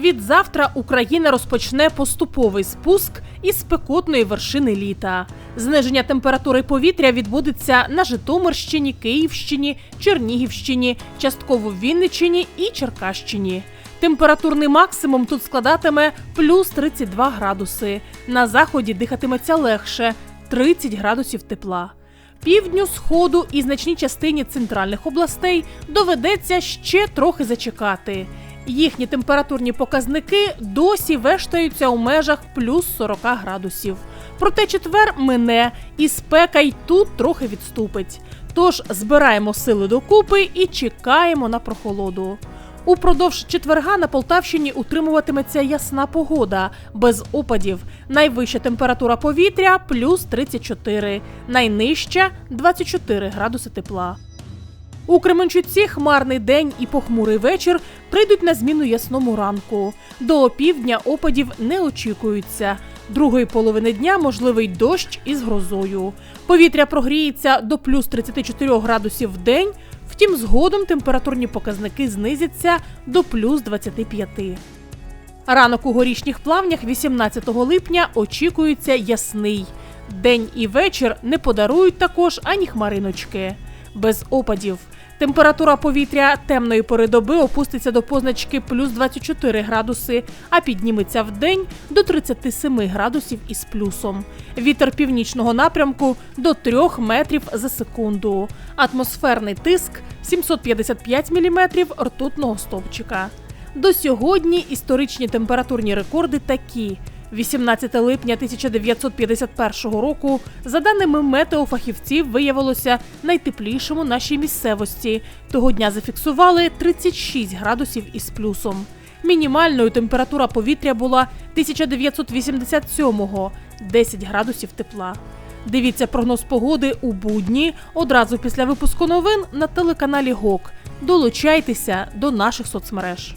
Відзавтра Україна розпочне поступовий спуск із спекотної вершини літа. Зниження температури повітря відбудеться на Житомирщині, Київщині, Чернігівщині, частково Вінниччині і Черкащині. Температурний максимум тут складатиме плюс 32 градуси. На заході дихатиметься легше 30 градусів тепла. Півдню, сходу і значній частині центральних областей доведеться ще трохи зачекати. Їхні температурні показники досі вештаються у межах плюс 40 градусів. Проте четвер мине, і спека й тут трохи відступить. Тож збираємо сили докупи і чекаємо на прохолоду. Упродовж четверга на Полтавщині утримуватиметься ясна погода, без опадів. Найвища температура повітря плюс 34, найнижча 24 градуси тепла. У Кременчуці хмарний день і похмурий вечір прийдуть на зміну ясному ранку. До опівдня опадів не очікується. Другої половини дня можливий дощ із грозою. Повітря прогріється до плюс 34 градусів в день, втім згодом температурні показники знизяться до плюс 25. Ранок у горішніх плавнях 18 липня очікується ясний. День і вечір не подарують також ані хмариночки. Без опадів. Температура повітря темної пори доби опуститься до позначки плюс 24 градуси, а підніметься в день до 37 градусів із плюсом. Вітер північного напрямку до 3 метрів за секунду. Атмосферний тиск 755 міліметрів ртутного стовпчика. До сьогодні історичні температурні рекорди такі. 18 липня 1951 року, за даними метеофахівців, виявилося найтеплішим у нашій місцевості. Того дня зафіксували 36 градусів із плюсом. Мінімальною температура повітря була 1987-го – 10 градусів тепла. Дивіться прогноз погоди у будні одразу після випуску новин на телеканалі ГОК. Долучайтеся до наших соцмереж.